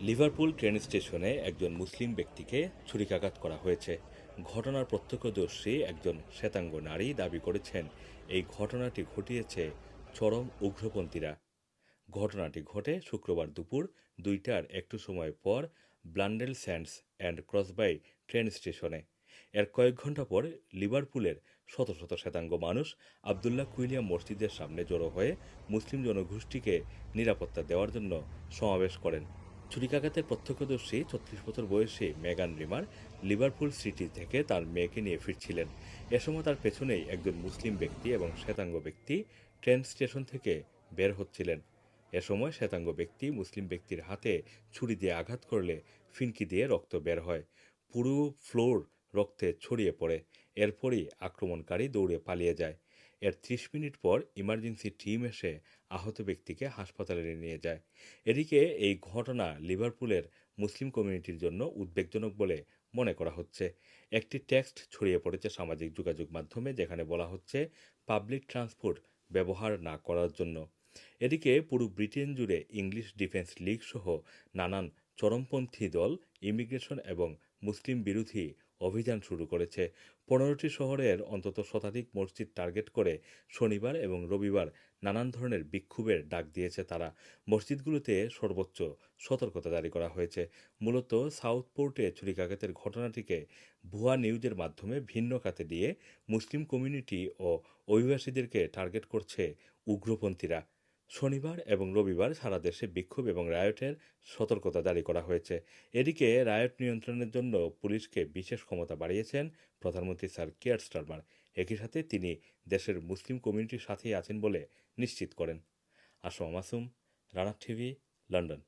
Liverpool train স্টেশনে একজন মুসলিম ব্যক্তিকে ছুরিকাঘাত করা হয়েছে। ঘটনার প্রত্যক্ষদর্শী একজন শ্বেতাঙ্গ নারী দাবি করেছেন, এই ঘটনাটি ঘটিয়েছে চরম উগ্রপন্থীরা। ঘটনাটি ঘটে শুক্রবার দুপুর দুইটার একটু সময় পর Blundell Sands and Crosby train স্টেশনে। এর কয়েক ঘণ্টা পর লিভারপুলের শত শত শ্বেতাঙ্গ মানুষ আবদুল্লাহ কুইলিয়া মসজিদের সামনে জড়ো হয়ে মুসলিম জনগোষ্ঠীকে নিরাপত্তা দেওয়ার জন্য সমাবেশ করেন। ছুরিকাঘাতের প্রত্যক্ষদর্শী ছত্রিশ বছর বয়সী মেগান রিমার লিভারপুল সিটি থেকে তার মেয়েকে নিয়ে ফিরছিলেন। এ সময় তার পেছনেই একজন মুসলিম ব্যক্তি এবং শ্বেতাঙ্গ ব্যক্তি ট্রেন স্টেশন থেকে বের হচ্ছিলেন। এ সময় শ্বেতাঙ্গ ব্যক্তি মুসলিম ব্যক্তির হাতে ছুরি দিয়ে আঘাত করলে ফিনকি দিয়ে রক্ত বের হয়। পুরো ফ্লোর রক্তে ছড়িয়ে পড়ে। এরপরই আক্রমণকারী দৌড়ে পালিয়ে যায়। এর ত্রিশ মিনিট পর ইমার্জেন্সি টিম এসে আহত ব্যক্তিকে হাসপাতালে নিয়ে যায়। এদিকে এই ঘটনা লিভারপুলের মুসলিম কমিউনিটির জন্য উদ্বেগজনক বলে মনে করা হচ্ছে। একটি টেক্সট ছড়িয়ে পড়েছে সামাজিক যোগাযোগ মাধ্যমে যেখানে বলা হচ্ছে, পাবলিক ট্রান্সপোর্ট ব্যবহার না করার জন্য। এদিকে পুরো ব্রিটেন জুড়ে ইংলিশ ডিফেন্স লীগ সহ নানান চরমপন্থী দল, ইমিগ্রেশন এবং মুসলিম বিরোধী অভিযান শুরু করেছে। পনেরোটি শহরের অন্তত শতাধিক মসজিদ টার্গেট করে শনিবার এবং রবিবার নানান ধরনের বিক্ষোভের ডাক দিয়েছে তারা। মসজিদগুলোতে সর্বোচ্চ সতর্কতা জারি করা হয়েছে। মূলত সাউথ পোর্টে ছুরিকাঘাতের ঘটনাটিকে ভুয়া নিউজের মাধ্যমে ভিন্ন খাতে দিয়ে মুসলিম কমিউনিটি ও অভিবাসীদেরকে টার্গেট করছে উগ্রপন্থীরা। শনিবার এবং রবিবার সারা দেশে বিক্ষোভ এবং রায়টের সতর্কতা জারি করা হয়েছে। এদিকে রায়ট নিয়ন্ত্রণের জন্য পুলিশকে বিশেষ ক্ষমতা বাড়িয়েছেন প্রধানমন্ত্রী স্যার কেয়ার স্টারমার। একই সাথে তিনি দেশের মুসলিম কমিউনিটির সাথেই আছেন বলে নিশ্চিত করেন। Assam Masum Rana TV, London.